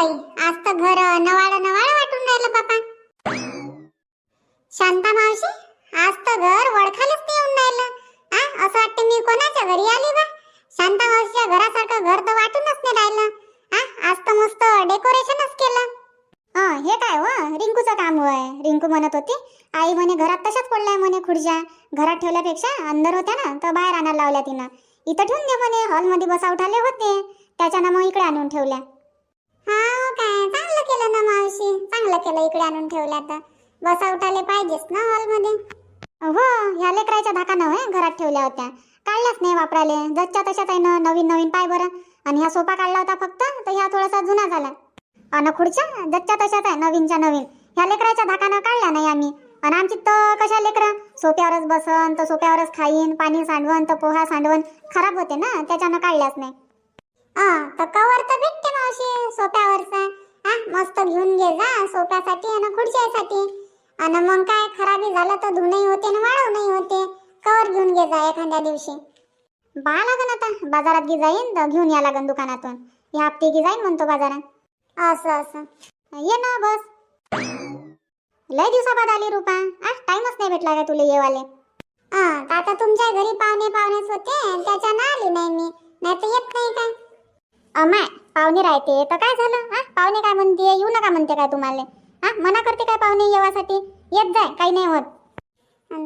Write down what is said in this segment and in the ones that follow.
बाई आज तर घर नवाळ नवाळ वाटून राहिलं बापा शांता मावशी आज तर घर वळखालच नाही येऊन राहिलं. हा असं वाटतं मी कोणाच्या घरी आली बा? शांता मावशीच्या घरासारखं घर तर वाटूनच नाही राहिलं. हा आज तर मस्त डेकोरेशनच केलं. हा हे काय व रिंकूचं काम होय. रिंकू म्हणत होती आई म्हणे घरात तशाच पडलाय म्हणे खुर्च्या घरात ठेवल्यापेक्षा अंदर होत्या ना तर बाहेर आणायला लावल्या तिनं. इथं ठेवून दे म्हणे हॉलमध्ये बसा उठाले होते. त्याच्यानं मग इकडे आणून ठेवल्या. काय? चांगलं केलं ना मावशी. चांगलं केलं इकडे आणून ठेवलं तर बसा पाहिजेच ना हॉलमध्ये? हो ह्या लेकराच्या धाकानं होय घरात ठेवल्या होत्या. काढल्याच नाही वापराले जसच्या तशाच आहे ना नवीन नवीन पाय बरं. आणि ह्या सोफा काढला होता फक्त तर ह्या थोडासा जुना झाला. अन खुर्च्या जसच्या तशाच आहे नवीनच्या नवीन. ह्या लेकराच्या धाकानं काढल्या नाही आम्ही. आणि आमची तर कशा लेकरं? सोप्यावरच बसन तर सोप्यावरच खाईन पाणी सांडवन तर पोहा सांडवण खराब होते ना त्याच्यानं काढल्याच नाही. हा तर कवर तर भेटते मावशी सोप्यावरचा. हा मस्त घेऊन घे जा सोप्यासाठी आणि खुर्च्यासाठी. आणि मग काय खराबी झालं तर धुणही होते ना नाही होते. कवर घेऊन घे जा एखाद्या दिवशी. बा लागन आता बाजारात गी जाईन तर घेऊन या लागन दुकानातून. या हप्ते गी जाईन म्हणतो बाजारात. असं असं. ये ना बस. लय दिवसाबाद आली रुपा. आ टाइमच नाही भेटला का तुला येवाले. आता तुमच्या घरी पाहुणे पाहुणेच होते त्याच्या ना आली नाही मी. नाही तर येत नाही काय अमाय पाहुणे राहते. तर काय झालं? हा? पाहुणे काय म्हणते? येऊ नका म्हणते काय तुम्हाला. हा? मना करते काय पाहुणे येवासाठी? येत जाय काही नाही होत.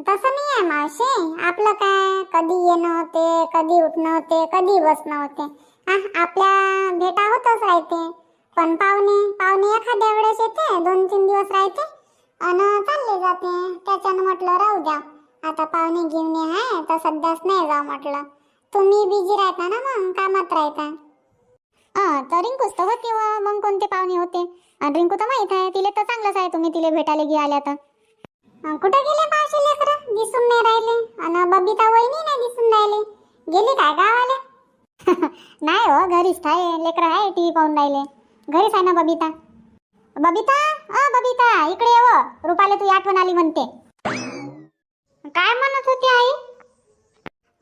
तसं नाही आहे मावशी. आपलं काय? कधी येणं होते कधी उठणं होते कधी बसणं होते. हा? आपल्या भेटा होतच राहते. पण पाहुणे पाहुणे एखाद्या वेळेस येते दोन तीन दिवस राहते अन चालले जाते. त्याच्यानं म्हटलं राहू द्या. आता पाहुणे घेऊन आहे तर सध्याच नाही जाऊ म्हटलं. तुम्ही बिझी राहता ना मग कामात राहता. हा तर रिंकूच तर होती व. मग कोणते पाहुणे होते? आणि रिंकू तर माहीत आहे तिले तर चांगलंच आहे तुम्ही तिले भेटायला गे आल्या तर. अं, कुठे गेले पावशी लेकरं? दिसून नाही राहिले. आणि बबिता वहिनी नाही दिसून राहिले. गेली काय गावाले? नाही हो घरीच आहे लेकरं आहे टी व्ही पाहून राहिले. घरीच आहे ना बबिता? बबिता? अ बबिता इकडे ये व. रुपाले तू आठवण आली म्हणते. काय म्हणत होती आई?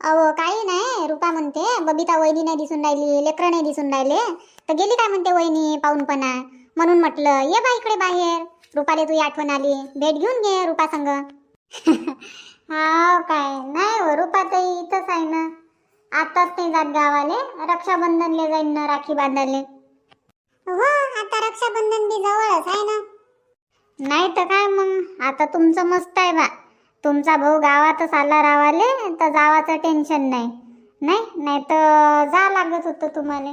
अहो काही नाही रुपा म्हणते बबिता वहिनी नाही दिसून राहिली लेकरं नाही दिसून राहिले. तर गेली काय म्हणते वहिनी पाहूनपणा? म्हणून म्हटलं ये बा इकडे बाहेर. रुपाले तुझी आठवण आली. भेट घेऊन घे रुपा संग. हा काय? नाही हो रुपा ताई इथंच आहे ना. आताच नाही जात गावाले रक्षाबंधनले जाईन ना राखी बांधायले. हो आता रक्षाबंधन बी जवळच आहे ना. नाही तर काय मग? आता तुमचं मस्त आहे बा. तुमचा भाऊ गावातच आला रावाले तर जावाचं टेन्शन नाही. नाही नाही तर जा लागत होतं तुम्हाला.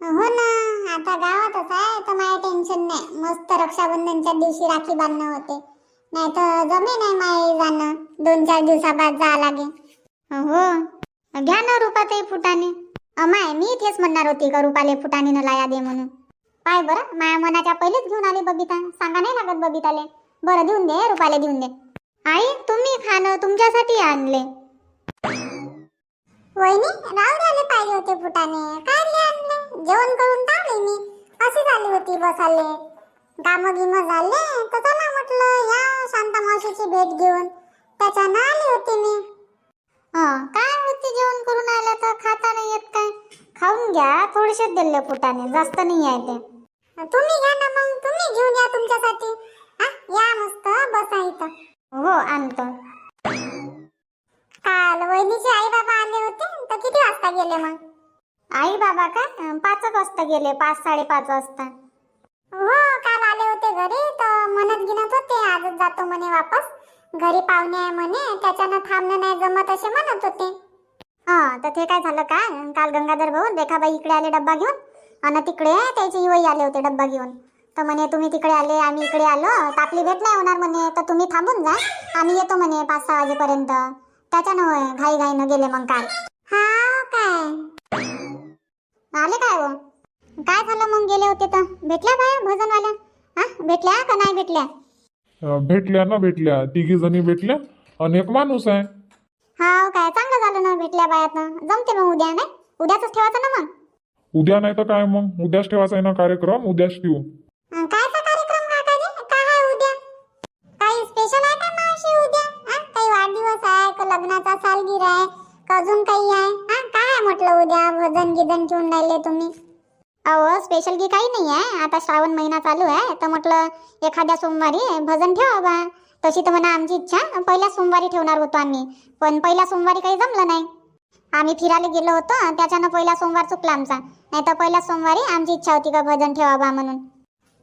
हो ना आता गावातच आहे तर माय टेन्शन नाही. मस्त रक्षाबंधनच्या दिवशी राखी बांधणं होते. नाही तर जमे नाही माय जाणं. दोन चार दिवसाबाद जा लागे हो घ्या ना रुपाताई फुटाने अमाय मी इथेच म्हणणार होती का रुपाले फुटाणीनं लाया दे म्हणून. पाय बरं माया मनाच्या पहिलेच घेऊन आली बबिता. सांगा नाही लागत बबिताले. बरं देऊन दे रुपाले देऊन दे. आई तुम्ही खाणं तुमच्यासाठी आणले. वहिनी राहू द्यायला पाहिजे होते फुटाने काय आणले? जेवण करून टाकले मी. अशी झाली होती बसाले. कामं गिम झाले तर चला म्हटलं या शांता मावशीची भेट घेऊन. त्याच्यानं आली होती मी. हं, काय होती जेवण करून आल्या तर? खाता नाही येत काय? खाऊन घ्या थोडेसे दिले फुटाने जास्त नाही आहे ते. तुम्ही वाजता गेले? पाच साडेपाच वाजता. हो काल आले होते घरी तर म्हणत गिनत होते आजच जातो म्हणे वापस. घरी पाहुणे आहे म्हणे त्याच्यानं थांबणं नाही जमत असे म्हणत होते. हा तर ते काय झालं का? काल गंगाधर भाऊ रेखाबाई इकडे आले डब्बा घेऊन. आणि तिकडे त्याचे युवई आले होते डब्बा घेऊन. तर म्हणे तुम्ही तिकडे आले आम्ही इकडे आलो. तर आपली भेट नाही होणार म्हणे तर तुम्ही थांबून जा. आम्ही येतो म्हणे पाच सहा वाजेपर्यंत. त्याच्यानं होय घाई घाईनं गेले मग काल. हा हो काय? आले काय हो? काय झालं मग गेले होते तर? भेटल्या बाया भजनवाल्या? हा? भेटल्या का नाही भेटल्या? अं, भेटल्या ना भेटल्या. तिघी जणी भेटल्या आणि एक माणूस आहे. हा काय? चांगलं झालं ना भेटल्या बायात जमते मग उद्या नाही? उद्याच ठेवायचं ना मग? उद्या नाही तर काय मग? उद्याच ठेवायचा आहे ना कार्यक्रम? उद्याच ठेवू. अं, कायचा कार्यक्रम काकाजी काय आहे उद्या? काही स्पेशल आहे का मावशी उद्या? हा? काही वाढदिवस आहे का लग्नाचा सालगिरा आहे का अजून काही आहे? हा? काय आहे म्हटलं उद्या? भजन गिजन ठेवून राहिले तुम्ही? अहो स्पेशल की काही नाही आहे आता श्रावण महिना चालू आहे तर म्हटलं एखाद्या सोमवारी भजन ठेवा बा. तशी तर म्हणा आमची इच्छा पहिल्या सोमवारी ठेवणार होतो आम्ही. पण पहिल्या सोमवारी काही जमलं नाही. आम्ही फिरायला गेलो होतो त्याच्यानं पहिला सोमवार चुकला आमचा. नाही तर पहिल्या सोमवारी आमची इच्छा होती का भजन ठेवा बा म्हणून.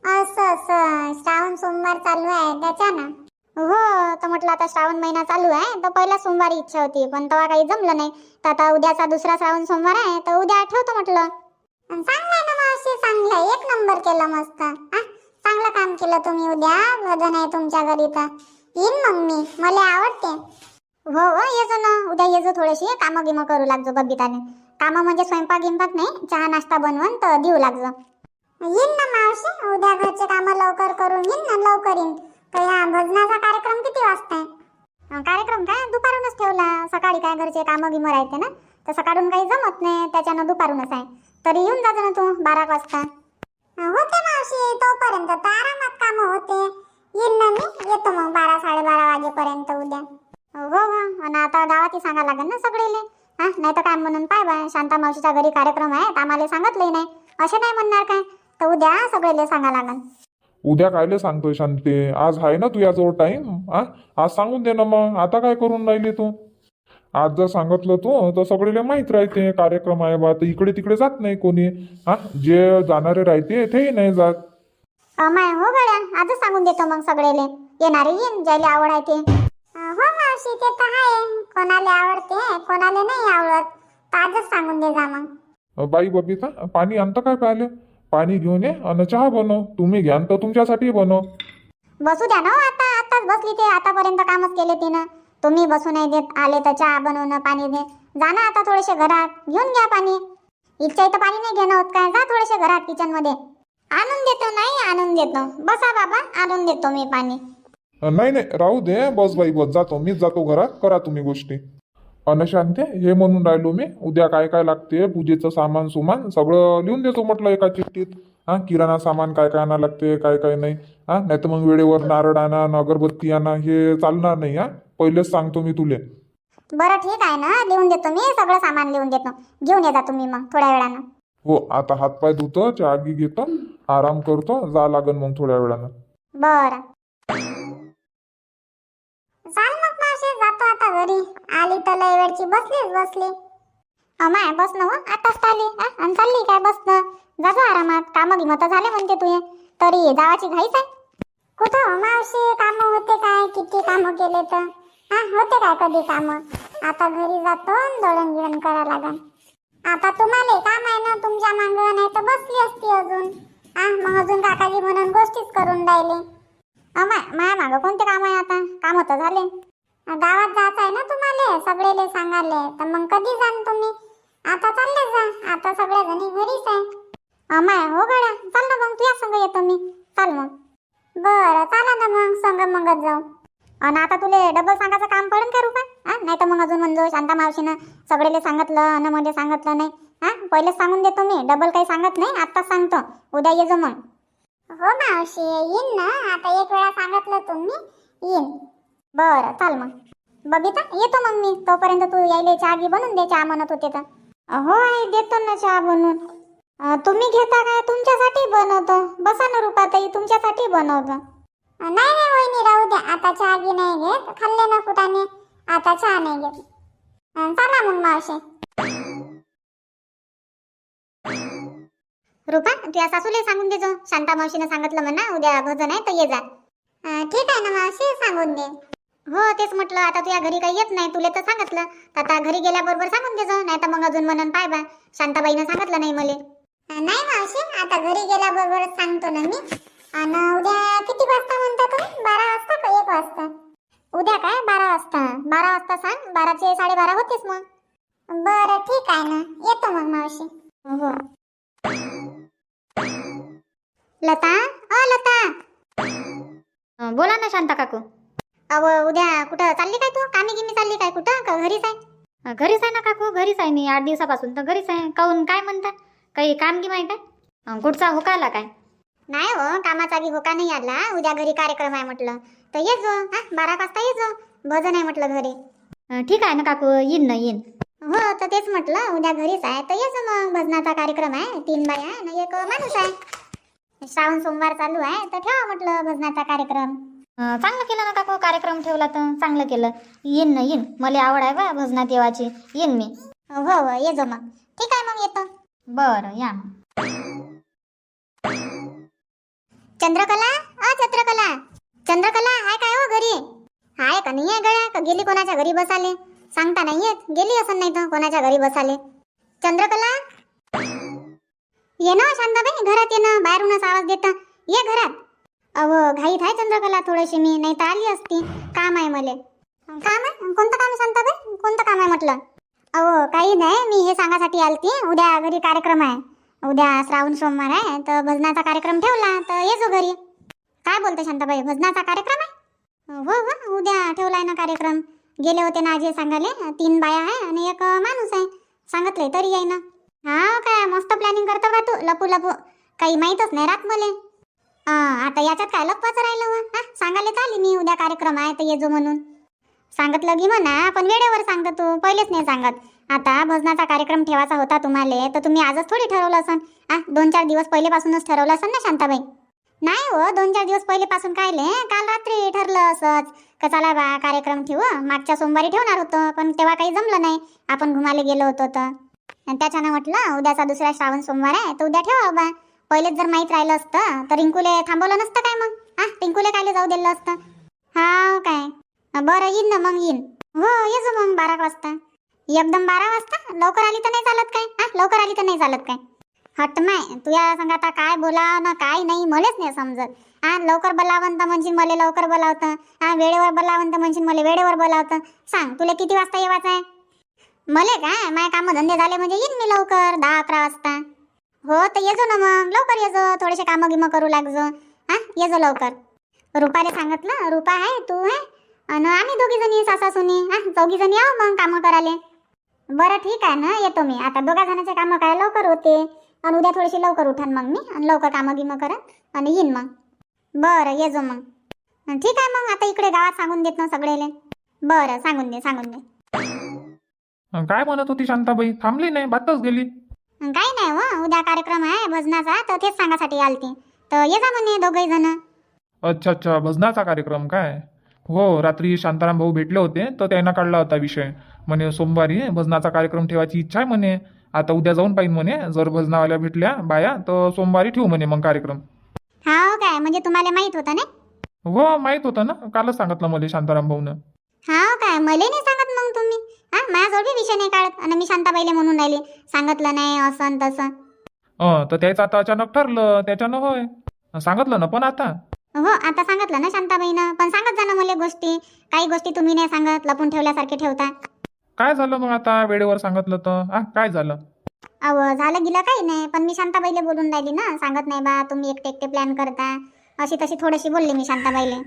असं असं. श्रावण सोमवार चालू आहे त्याच्यानं. हो तर म्हटलं आता श्रावण महिना चालू आहे तर पहिल्या सोमवारी इच्छा होती. पण तेव्हा काही जमलं नाही. तर आता उद्याचा दुसरा श्रावण सोमवार आहे तर उद्या आठवतो म्हटलं. ना चांगलं एक नंबर केलं मस्त. चांगलं काम केलं तुम्ही उद्या वजन आहे तुमच्या घरी तर. येईन मग मी मला आवडते. हो हो येजो ना. उद्या येजो थोडीशी कामं गिमं करू लागजो बबिताने. कामं म्हणजे स्वयंपाक गिंपाक नाही चहा नाश्ता बनवून तर देऊ लागजो. येईन ना मावशी उद्या घरचे कामं लवकर करून येईन ना लवकर येईन. तर ह्या भजनाचा कार्यक्रम किती वाजता आहे? कार्यक्रम काय? दुपारूनच ठेवला. सकाळी काय घरचे कामं गिमं राहते ना? तर सकाळून काही जमत नाही त्याच्यानं दुपारूनच आहे. तरी येऊन जा ना तू बारा वाजता. होते मावशी तोपर्यंत तर आरामात कामं होते. येईन ना मी येतो मग बारा साडेबारा वाजेपर्यंत उद्या. हो हो. आणि आता गावातही सांगा लागेल ना सगळीले. हा नाही तर काय म्हणून? पाय बाय शांता मावशीच्या घरी कार्यक्रम आहे तर आम्हाला सांगितलंही नाही. असे नाही म्हणणार काय? तर उद्या सगळेले सांगा लागेल. उद्या कायले सांगतोय शांती? आज आहे ना तुझ्याजवळ टाइम आ आज सांगून दे ना मग. आता काय करून राहिली तू? आज जर सांगितलं तू तर सगळेला माहीत राहते कार्यक्रम आहे बा तर इकडे तिकडे जात नाही कोणी. हा जे जाणारे राहते तेही नाही जात. अमाय हो गड्या आजच सांगून देतो मग सगळेले. येणारे येईन ज्याला आवड आहे ते. हो मावशी ते तर आहे. कोणाला आवडते कोणाला नाही आवडत. तर आजच सांगून दे जा मग. बाई बबिता पाणी आणतं काय प्याले? पाणी घेऊन ये आणि चहा बनव. तुम्ही घ्यान तर तुमच्यासाठी बनव. बसू द्या ना हो आता. आताच बसली ते आतापर्यंत कामच केले तिनं. तुम्ही बसू नाही देत आले तर चहा बनवणं पाणी दे. जा ना आता थोडेसे घरात घेऊन घ्या पाणी. इच्छा इथं पाणी नाही घेणं होत काय? जा थोडेसे घरात किचनमध्ये. आणून देतो नाही आणून देतो. बसा बाबा आणून देतो मी पाणी. नाही नाही राहू दे बस बाई बस जातो. मीच जातो घरात करा तुम्ही गोष्टी. अनशांते हे म्हणून राहिलो मी. उद्या काय काय लागते? पूजेचं सामान सुमान सगळं लिहून देतो म्हटलं एका चिठ्ठीत. हा किराणा सामान काय काय आणा लागते काय काय नाही. हा नाही तर मग वेळेवर नारळ आणा अगरबत्ती आणा हे चालणार नाही हा. पहिलेच सांगतो मी तुले. बरं ठीक आहे ना लिहून देतो मी सगळं सामान लिहून देतो. घेऊन ये जा तुम्ही मग थोड्या वेळानं. हो आता हातपाय धुतो चहा गी घेतो आराम करतो जा लागन मग थोड्या वेळानं. बर. चाल मग मावशी जातो आता घरी. आली तर लय वेळची बसलीच बसली. अमाय बस ना हो, आताच आली? आणि चालली काय बस ना. जातो आरामात कामं गिमं तर झाले म्हणते तू तरी जावाची घाईच आहे. कुठं हो मावशी कामं होते काय? किती कामं केले तर? हा होते काय कधी कामं? आता घरी जातो दळण गिळण करा लागन आता तुम्हाला काम आहे ना तुमच्या मांग नाही तर बसली असती अजून. हा मग अजून काकाजी म्हणून गोष्टीच करून राहिले. माया मागं कोणते काम आहे आता? काम होतं झाले. गावात जायचं आहे ना तुम्हाला सगळेले सांगाले तर मग कधी जाण तुम्ही? आता चालले जा. आता सगळ्या जणी घरीच आहे. अमाय हो गड्या. चाल ना मग तुझ्या संग येतो मी. चाल मग. बरं चाला ना मग संग मगच जाऊ. आणि आता तुले डबल सांगायचं काम पडेल का रुपा? हा? नाही तर मग अजून म्हणजो शांता मावशीनं सगळेले सांगितलं अनमध्ये सांगितलं नाही. हा? पहिलेच सांगून देतो मी. डबल काही सांगत नाही आत्ताच सांगतो. उद्या ये जो मग. हो मावशी येईन ना. आता एक वेळा सांगितलं तुम्ही. येईन. बरं चाल मग. बबिता येतो मग मी. तोपर्यंत तू यायले चहा घे बनवून दे. चहा म्हणत होते तर. हो आई देतो ना चहा बनवून अं, तुम्ही घेता काय? तुमच्यासाठी बनवतो. बसा ना रुपाताई तुमच्यासाठी बनवतो. नाही नाही वहिनी. आता चहा घे नाही घेत खाल्ले ना फुटाने आता चहा नाही घेत. चला मग मावशी. रुपा तुझ्या सासूला सांगून दे जो. शांता मावशीने सांगितलं म्हणा उद्या भजन आहे तर ये जा. अं, ठीक आहे ना मावशी सांगून दे. हो तेच म्हटलं आता तुझ्या घरी काही येत नाही तुला तर सांगितलं. तर आता घरी गेल्याबरोबर सांगून दे जो नाही तर मग अजून म्हणून पाय बा. शांताबाईनं सांगितलं नाही मला. नाही मावशी आता घरी गेल्याबरोबर सांगतो ना मी. आणि उद्या किती वाजता म्हणता तुम्ही? बारा वाजता? वाजता. उद्या काय? बारा वाजता. बारा वाजता सांग. बाराचे साडेबारा होतेच मग. बरं ठीक आहे ना. येतो मग मावशी. हो. लता? अ लता. अं, बोला ना शांता काकू. अव उद्या कुठं चालली काय तू? कामी गिमी चालली काय कुठं? का घरीच आहे? अं, घरीच आहे ना काकू. घरीच आहे मी. आठ दिवसापासून तर घरीच आहे. काहून? काय म्हणता? काही काम गिम आहे काय? अं, कुठचा होका आला काय? नाही हो कामाचा बी होका नाही आला. उद्या घरी कार्यक्रम आहे म्हटलं. तर ये जो हा बारा वाजता ये जो. भजन आहे म्हटलं घरी. अं, ठीक आहे ना काकू येईन ना येईन. हो तर तेच म्हटलं उद्या घरीच आहे. तर येस मग भजनाचा कार्यक्रम आहे. तीन बाया आहे आणि एक माणूस आहे. श्रावण सोमवार चालू आहे. तर ठेवा म्हटलं भजनाचा कार्यक्रम. अं, चांगलं केलं ना काकू कार्यक्रम ठेवला तर चांगलं केलं. येईन ना येईन. मला आवड आहे बा भजनात येवाची. येईन मी. हो हो ये जो मग. ठीक आहे मग येतो. बरं या मग. चंद्रकला? अ चंद्रकला. चंद्रकला हाय काय हो घरी? हाय का नाही आहे गळ्या का गेली कोणाच्या घरी बसाले सांगता नाही येत. गेली असं नाही तर कोणाच्या घरी बसाले चंद्रकला? ये ना शांताबाई घरात ये ना. बाहेरूनच आवाज देता. ये घरात. अहो घाईत आहे चंद्रकला थोडीशी मी नाही तर आली असती. काम आहे मले. काम आहे? कोणतं काम आहे शांताबाई? कोणतं काम आहे म्हटलं? अहो काही नाही. मी हे सांगासाठी आलती. उद्या घरी कार्यक्रम आहे. उद्या श्रावण सोमवार आहे तर भजनाचा कार्यक्रम ठेवला तर ये जो घरी. काय बोलते शांताबाई? भजनाचा कार्यक्रम आहे? हो हो उद्या ठेवलाय ना कार्यक्रम. गेले होते ना आजी सांगाले तीन बाया आहे आणि एक माणूस आहे. सांगितले तरी येई ना. हा काय मस्त प्लॅनिंग करतो का तू? लपू लपू. काही माहीतच नाही राहत मले. आता याच्यात काय लपवाचं राहिलं मग हा सांगायला तर मी उद्या कार्यक्रम आहे तर ये जो म्हणून. सांगितलं की म्हणा पण वेळेवर सांगतो तू पहिलेच नाही सांगत. आता भजनाचा कार्यक्रम ठेवायचा होता तुम्हाला तर तुम्ही आजच थोडी ठरवलं असन. आ दोन चार दिवस पहिलेपासूनच ठरवलं असन ना शांताबाई? नाही हो दोन चार दिवस पहिलेपासून कायले काल रात्री ठरलं असंच. का चला बा कार्यक्रम ठेवू मागच्या सोमवारी ठेवणार होतं पण तेव्हा काही जमलं नाही. आपण घुमाले गेलो होतो तर. त्याच्यानं म्हटलं उद्याचा दुसरा श्रावण सोमवार आहे तर उद्या ठेवा बा. पहिलेच जर माहीत राहिलं असतं तर रिंकूले थांबवलं नसतं काय मग? हा रिंकूले कायले जाऊ दिलं असतं? हा काय. बरं येईन ना मग येईन. हो ये मग बारा वाजता. एकदम बारा वाजता? लवकर आली तर नाही चालत काय? हा लवकर आली तर नाही चालत काय? हट माय तुया संग आता काय बोला ना काय नाही मलेच नाही समजत. हा लवकर बोलावंत म्हणजे म्हणशील मला लवकर बोलावतं. हा वेळेवर बोलावंत म्हणजे म्हणशील मला वेळेवर बोलावतं. सांग तुला किती वाजता येवायचं आहे? मले काय? माय कामं धंदे झाले म्हणजे येईन मी लवकर दहा अकरा वाजता. हो तर येजो ना मग. लवकर येजो थोडेसे कामं गिमं करू लागजो. हा येजो लवकर. रुपाने सांगितलं रुपा आहे तू आहे? आणि आम्ही दोघी जणी सासा सुनी. हा चौघी जणी आहो मग कामं करायला. बरं ठीक आहे ना येतो मी. आता दोघा जणांचे कामं काय लवकर होते? आणि उद्या थोडीशी लवकर उठान मग मी आणि लवकर कामं गिमं करत आणि येईन मग. बरं ये जो मग. ठीक आहे मग आता इकडे गावात सांगून देत ना सगळेले. बरं सांगून दे सांगून दे. अं, काय म्हणत होती शांताबाई? थांबली नाही बातच गेली. काही नाही हो उद्या कार्यक्रम आहे भजनाचा तर तेच सांगासाठी आलती. तर ये जा म्हणे दोघही जण. अच्छा अच्छा भजनाचा कार्यक्रम काय? हो रात्री शांताराम भाऊ भेटले होते तर त्यांना काढला होता विषय. म्हणे सोमवारी भजनाचा कार्यक्रम ठेवायची इच्छा आहे म्हणे. आता उद्या जाऊन पाहिजे म्हणे. जर भजनावाल्या भेटल्या बाया तर सोमवारी ठेवू म्हणे मग कार्यक्रम. हा हो काय? म्हणजे तुम्हाला माहीत होतं ना? हो माहीत होतं ना. कालच सांगितलं मला शांताराम भाऊनं. हा हो काय? मला नाही सांगत मग तुम्ही. हा माझ्याजवळ बी विषय नाही काढत. आणि मी शांताबाईले म्हणून राहिले. सांगितलं नाही असं आणि तसं. अं, तर त्याचं आता अचानक ठरलं. त्याच्यानं होय. सांगितलं ना पण आता. हो आता सांगितलं ना शांताबाईनं. पण सांगत जा ना मला गोष्टी. काही गोष्टी तुम्ही नाही सांगत लपून ठेवल्यासारखे ठेवता. काय झालं मग आता? वेळेवर सांगितलं तर. काय झालं? अव झालं गेलं काही नाही पण मी शांताबाईला बोलून राहिली ना. सांगत नाही बा तुम्ही एकटे एकटे प्लॅन करता. अशी तशी थोडीशी बोलली मी शांताबाईला.